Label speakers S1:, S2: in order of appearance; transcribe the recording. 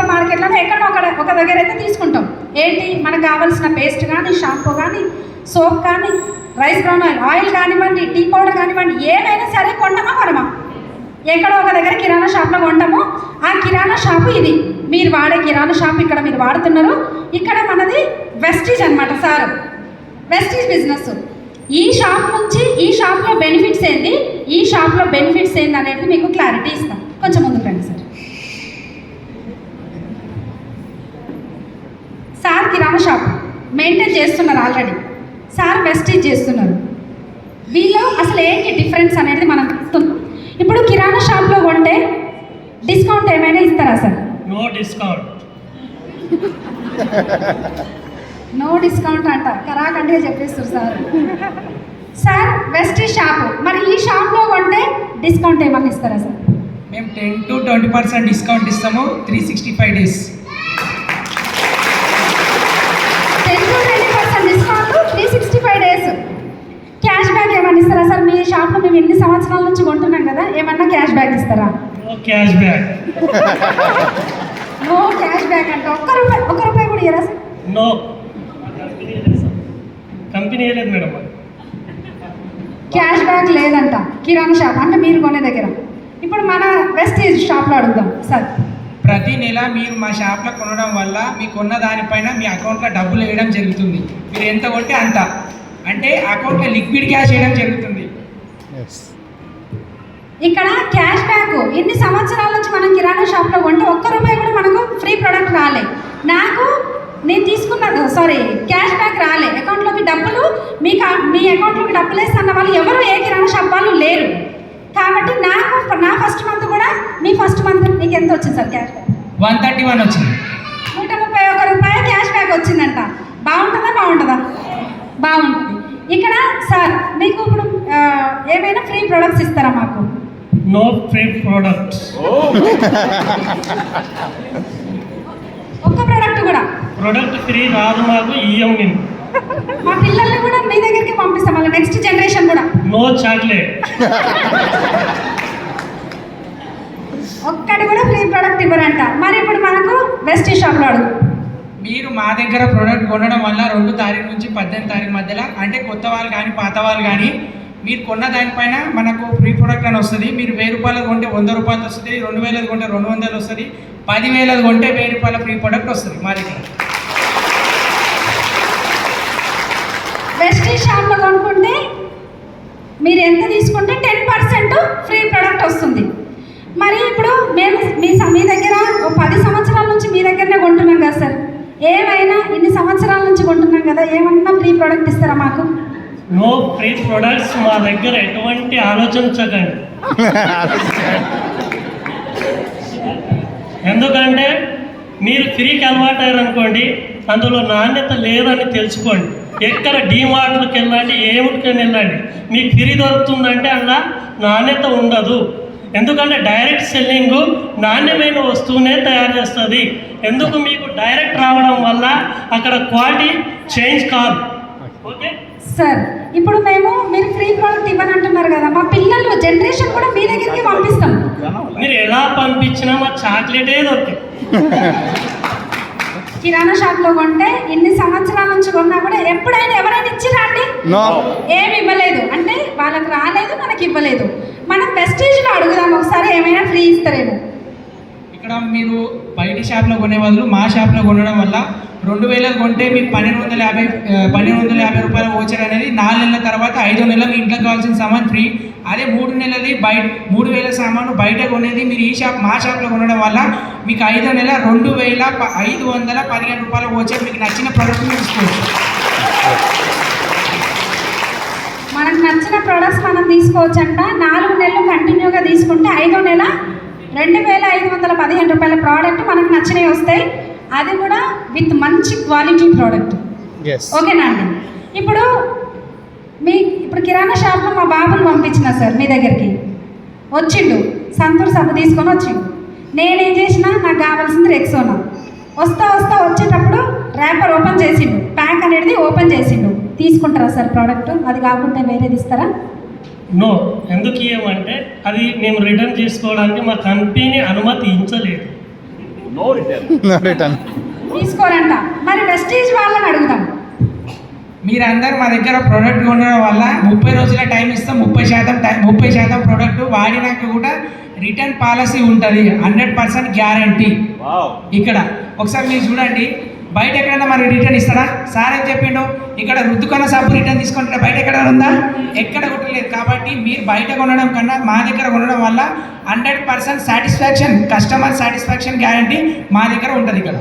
S1: Super మార్కెట్లలో ఎక్కడో ఒక ఒక దగ్గర అయితే తీసుకుంటాం. ఏంటి? మనకు కావాల్సిన పేస్ట్ కానీ షాంపూ కానీ సోప్ కానీ రైస్ బ్రౌన్ ఆయిల్ ఆయిల్ కానివ్వండి టీ పౌడర్ కానివ్వండి ఏమైనా సరే కొండమా కొనమా? ఎక్కడో ఒక దగ్గర కిరాణా షాప్లో కొంటాము. ఆ కిరాణా షాపు ఇది. మీరు వాడే కిరాణా షాప్ ఇక్కడ మీరు వాడుతున్నారు. ఇక్కడ మనది వెస్టీజ్ అనమాట సార్. వెస్టీజ్ బిజినెస్. ఈ షాప్ నుంచి ఈ షాప్లో బెనిఫిట్స్ ఏంది? ఈ షాప్లో బెనిఫిట్స్ ఏంది అనేది మీకు క్లారిటీ ఇస్తాం. కొంచెం ముందుకు sir sir kirana shop. Maintain చేస్తున్నారు ఆల్రెడీ సార్ వెస్టీజ్ చేస్తున్నారు. వీళ్ళు అసలు ఏంటి డిఫరెన్స్ అనేది మనం ఇప్పుడు కిరాణా షాప్లో కొంటే డిస్కౌంట్ ఏమైనా ఇస్తారా sir
S2: no discount
S1: no discount అంట. కరాకంటే చెప్పేస్తారు సార్ సార్ వెస్ట్ షాప్ మరి ఈ షాప్లో కొంటే డిస్కౌంట్ ఏమన్నా ఇస్తారా సార్
S3: మేము ten to twenty percent discount ఇస్తాము three sixty five days
S1: ten to twenty percent discount three sixty five days cash back ఏమన్నా ఇస్తారా సార్ మీ షాప్లో మేము ఎన్ని సంవత్సరాల నుంచి కొంటున్నాం కదా ఏమన్నా క్యాష్ బ్యాక్ ఇస్తారా?
S2: No cash back
S1: no cash back అంటే ఒక్క రూపాయి ఒక్క రూపాయి కూడా ఇయ్యరా సార్?
S2: నో కంపెనీ లేదు మేడం.
S1: క్యాష్ బ్యాక్ లేదంట. కిరాణా షాప్ అంటే మీరు కొనే దగ్గర. ఇప్పుడు మన వెస్టీజ్ షాప్లో అడుగుదాం సార్.
S3: ప్రతి నెల మీరు మా షాప్లో కొనడం వల్ల మీకు కొన్న దానిపైన మీ అకౌంట్లో డబ్బులు వేయడం జరుగుతుంది. మీరు ఎంత కొంటే అంత. అంటే అకౌంట్లో లిక్విడ్ క్యాష్ వేయడం జరుగుతుంది.
S1: ఇక్కడ క్యాష్ బ్యాక్ ఎన్ని సంవత్సరాల నుంచి మనం కిరాణా షాప్లో కొంటే ఒక్క రూపాయి కూడా మనకు ఫ్రీ ప్రొడక్ట్ రాలే. నాకు నేను తీసుకున్న సారీ క్యాష్ బ్యాక్ రాలే. అకౌంట్లోకి డబ్బులు మీ కా- మీ అకౌంట్లోకి డబ్బులు వేస్తున్న వాళ్ళు ఎవరు ఏ కిరాణా షాప్ వాళ్ళు లేరు. కాబట్టి నాకు నా ఫస్ట్ మంత్ కూడా మీ ఫస్ట్ మంత్ మీకు ఎంత వచ్చింది sir cash back?
S3: One thirty one వచ్చింది.
S1: నూట ముప్పై ఒక్క రూపాయలు క్యాష్ బ్యాక్ వచ్చిందంట. బాగుంటుందా బాగుంటుందా బాగుంటుంది. ఇక్కడ సార్ మీకు ఇప్పుడు ఏమైనా ఫ్రీ ప్రొడక్ట్స్ ఇస్తారా మాకు?
S2: నో ఫ్రీ ప్రోడక్ట్స్
S1: ఒక్క ప్రోడక్ట్ కూడా?
S2: ప్రోడక్ట్ ఫ్రీ రాదు మాకు ఇయ్యం నేను.
S1: మా పిల్లల్ని కూడా మీ దగ్గరికి పంపిస్తాం మళ్ళీ నెక్స్ట్ జనరేషన్ కూడా.
S2: నో చాక్లెట్
S1: ఒక్కటి కూడా ఫ్రీ ప్రోడక్ట్ ఇవ్వరంట. మరి ఇప్పుడు మనకు వెస్ట్ షాప్లో అడుగు.
S3: మీరు మా దగ్గర ప్రోడక్ట్ కొనడం వల్ల రెండు తారీఖు నుంచి పద్దెనిమిది తారీఖు మధ్యలో అంటే కొత్త వాళ్ళు కానీ పాత వాళ్ళు కానీ మీరు కొన్న దానిపైన మనకు ఫ్రీ ప్రొడక్ట్ అని వస్తుంది. మీరు వెయ్యి రూపాయలు కొంటే వంద రూపాయలు వస్తుంది రెండు వేలది కొంటే రెండు వందలు వస్తుంది పదివేలది కొంటే వెయ్యి రూపాయల ఫ్రీ ప్రొడక్ట్ వస్తుంది మా దగ్గర.
S1: వెస్ట్ షాప్లో కొనుక్కుంటే మీరు ఎంత తీసుకుంటే టెన్ పర్సెంట్ ఫ్రీ ప్రోడక్ట్ వస్తుంది. మరి ఇప్పుడు మేము మీ స- మీ దగ్గర ఓ పది సంవత్సరాల నుంచి మీ దగ్గరనే కొంటున్నాం కదా సార్. ఏమైనా ఇన్ని సంవత్సరాల నుంచి కొంటున్నాం కదా ఏమన్నా ఫ్రీ ప్రోడక్ట్ ఇస్తారా మాకు?
S2: నో ఫ్రీ ప్రొడక్ట్స్ మా దగ్గర ఎటువంటి ఆలోచించకండి. ఎందుకంటే మీరు ఫ్రీకి అలవాటు అయ్యారనుకోండి అందులో నాణ్యత లేదని తెలుసుకోండి. ఎక్కడ డీమార్ట్లకు వెళ్ళండి ఏమిటికని వెళ్ళండి. మీకు ఫ్రీ దొరుకుతుందంటే అలా నాణ్యత ఉండదు. ఎందుకంటే డైరెక్ట్ సెల్లింగ్ నాణ్యమైన వస్తువునే తయారు చేస్తుంది. ఎందుకు మీకు డైరెక్ట్ రావడం వల్ల అక్కడ క్వాలిటీ చేంజ్ కాదు. ఓకే
S1: సార్ ఇప్పుడు మేము మీరు ఫ్రీ ప్రోడక్ట్ ఇవ్వని అంటున్నారు కదా మా పిల్లలు జనరేషన్ కూడా మీ దగ్గరికి పంపిస్తాం.
S2: మీరు ఎలా పంపించినా మా చాక్లెటే దొరికింది
S1: కిరాణా షాప్లో కొంటే ఇన్ని సంవత్సరాల నుంచి కొన్నా కూడా ఎప్పుడైనా ఎవరైనా ఇచ్చిరా అండి?
S4: No.
S1: ఏమి ఇవ్వలేదు. అంటే వాళ్ళకి రాలేదు మనకి ఇవ్వలేదు. మనం వెస్టేజ్లో అడుగుదాం ఒకసారి ఏమైనా ఫ్రీ ఇస్తారేమో.
S3: ఇక్కడ మీరు బయట షాప్లో కొనే బదులు మా షాప్లో కొనడం వల్ల రెండు వేలకు కొంటే మీకు పన్నెండు వందల యాభై పన్నెండు వందల యాభై రూపాయల ఓచర్ అనేది నాలుగు నెలల తర్వాత ఐదో నెలల మీ ఇంట్లో కావాల్సిన సామాన్ ఫ్రీ అదే మూడు నెలది బయట మూడు వేల సామాను బయట కొనేది మీరు ఈ షాప్ మా షాప్లో కొనడం వల్ల మీకు ఐదో నెల రెండు వేల ఐదు వందల పదిహేను రూపాయల ఓచర్ మీకు నచ్చిన ప్రోడక్ట్ తీసుకోవచ్చు
S1: మనకు నచ్చిన ప్రొడక్ట్స్ మనం తీసుకోవచ్చంట. నాలుగు నెలలు కంటిన్యూగా తీసుకుంటే ఐదో నెల రెండు వేల ఐదు వందల పదిహేను రూపాయల ప్రోడక్ట్ మనకు నచ్చినవి వస్తాయి అది కూడా విత్ మంచి క్వాలిటీ ప్రోడక్ట్ ఓకేనా అండి? ఇప్పుడు మీ ఇప్పుడు కిరాణా షాప్లో మా బాబుని పంపించిన సార్ మీ దగ్గరికి. వచ్చిండు. సంతూర్ సబ్బు తీసుకొని వచ్చిండు. నేనేం చేసిన నాకు కావాల్సింది రెక్సోనా వస్తా వస్తా వచ్చేటప్పుడు ర్యాపర్ ఓపెన్ చేసిండు. ప్యాక్ అనేది ఓపెన్ చేసిండు. తీసుకుంటారా సార్ ప్రోడక్ట్ అది కాకుండా వేరేది ఇస్తారా?
S2: నో ఎందుకు ఇవ్వమంటే అది మేము రిటర్న్ చేసుకోవడానికి మా కంపెనీ అనుమతి ఇచ్చలేదు
S4: No return.
S5: No return.
S1: తీసుకోరంట మరి వెస్టీజ్ వాళ్ళని అడుగుదాం
S3: మీరందరూ మా దగ్గర ప్రోడక్ట్ కొనడం వల్ల ముప్పై రోజుల టైం ఇస్తాం ముప్పై శాతం టైం ముప్పై శాతం ప్రోడక్ట్ వాడినాక కూడా రిటర్న్ పాలసీ ఉంటుంది హండ్రెడ్ పర్సెంట్ గ్యారంటీ
S4: Wow.
S3: ఇక్కడ ఒకసారి మీరు చూడండి బయట ఎక్కడైనా మరి రిటర్న్ ఇస్తారా? సార్ ఏం చెప్పిండు? ఇక్కడ రుద్దుకున్న సబ్బు రిటర్న్ తీసుకుంటే బయట ఎక్కడ ఉందా? ఎక్కడ కొట్టలేదు. కాబట్టి మీరు బయట కొనడం కన్నా మా దగ్గర కొనడం వల్ల hundred percent satisfaction customer satisfaction guarantee మా దగ్గర ఉంటుంది ఇక్కడ.